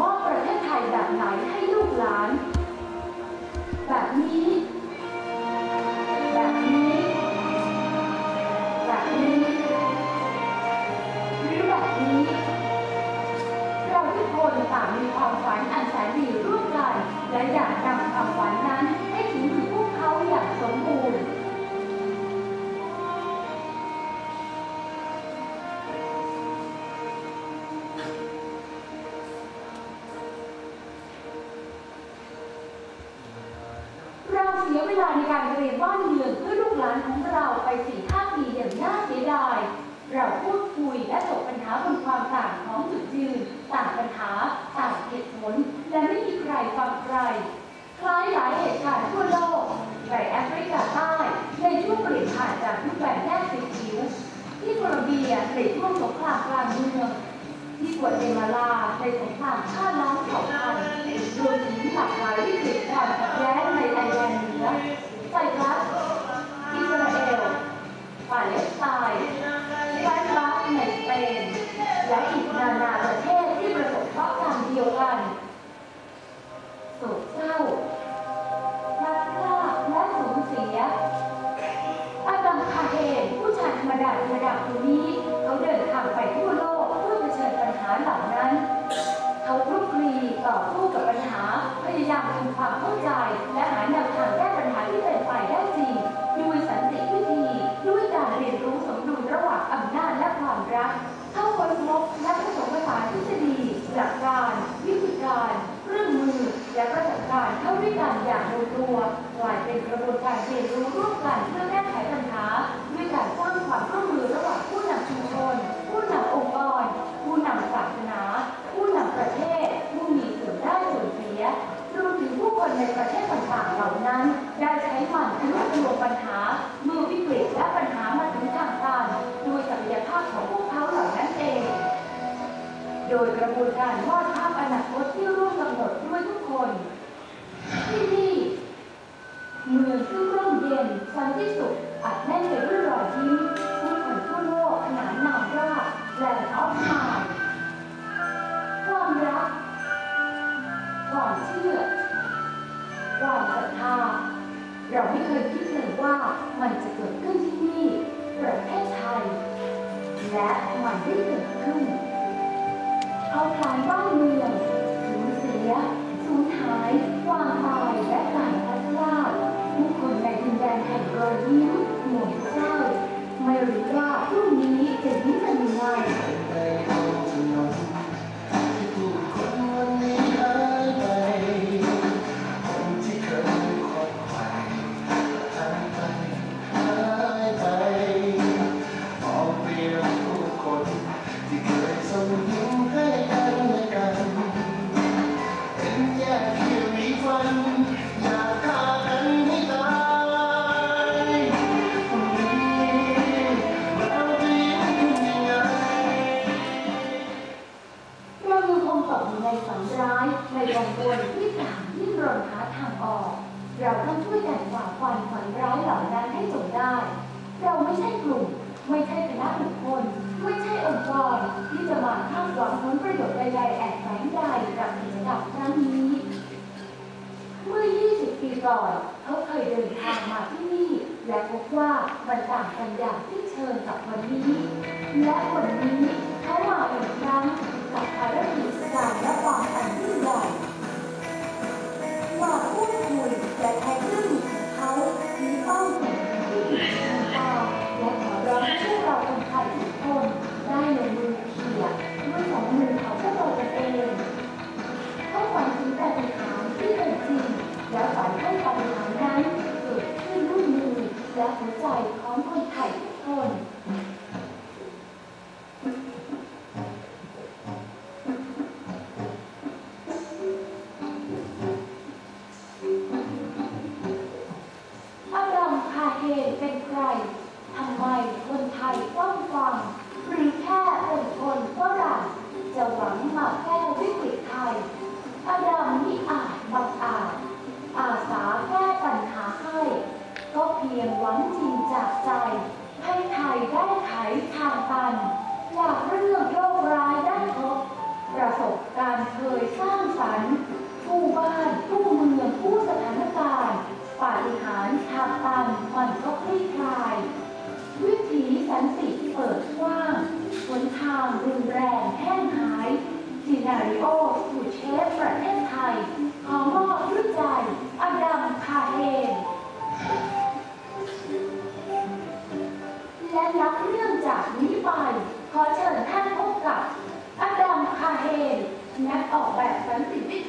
มอบประเทศไทยแบบไหนให้ลูกหลาน แบบนี้ แบบนี้ แบบนี้หรือแบบนี้ เราทุกคนต่างมีความฝันอันแสนดีร่วมกันและอยากนำความฝันนั้นให้ถึงมือพวกเขาอย่างสมบูรณ์ เสียเวลาในการเรียนบ้านเมืองเพื่อลูกหลานของเราไปสี่ห้าปีอย่างน่าเสียดาย เราพูดคุยและถกปัญหาบนความต่างของจุดยืนต่างปัญหาต่างเหตุผล และไม่มีใครฟังใคร คล้ายหลายเหตุการณ์ทั่วโลกในแอฟริกาใต้ในช่วงเปลี่ยนผ่านจากยุคแบ่งแยกสีผิวที่โคลอมเบียในช่วงสงครามกลางเมืองที่กัวเตมาลาในสงคราม ชายธรรมดาธรรมดาคนนี้ เขาเดินทางไปทั่วโลกเพื่อเผชิญปัญหาเหล่านั้น เขาคลุกคลีต่อสู้กับปัญหาพยายามทำความเข้าใจ และหาแนวทางแก้ปัญหาที่เป็นไปได้จริงด้วยสันติวิธี ด้วยการเรียนรู้สมดุลระหว่างอำนาจและความรัก เข้าค้นพบและผสมผสานทฤษฎีหลักการวิธีการเครื่องมือและประสบการณ์เข้าด้วยกันอย่างลงตัวกลายเป็นกระบวนการเรียนรู้ร่วมกัน โดยกระบวนการวาดภาพอนาคตที่ร่วมกำหนดด้วยทุกคน ที่นี่เมืองซึ่งร่มเย็นสันติสุขอัดแน่นไปด้วยรอยยิ้มผู้คนทั่วโลกขนานนามว่าแลนด์ออฟมล์ความรัก ความเชื่อ ความศรัทธา เราไม่เคยคิดเลยว่ามันจะเกิดขึ้นที่นี่ ประเทศไทย และมันได้เกิดขึ้น เราจะยิ้มตกในสองร้ายในวงวนที่ต่างที่รนหาทางออกเราต้องช่วยกันฝ่าฟันฝันร้ายเหล่านั้นให้จงได้ เราไม่ใช่กลุ่ม ไม่ใช่คณะบุคคล ไม่ใช่องค์กรที่จะมาคาดหวังผลประโยชน์ใดๆแอบแฝงใดกับกิจกรรมครั้งนี้ เมื่อ ก่อนเขาเคยเดินทางมาที่นี่ และพบว่ามันต่างกันอย่างที่เชิญกับวันนี้ และวันนี้เขามาอีกครั้งกับภารกิจการและความ 你还哦 họ Bạc.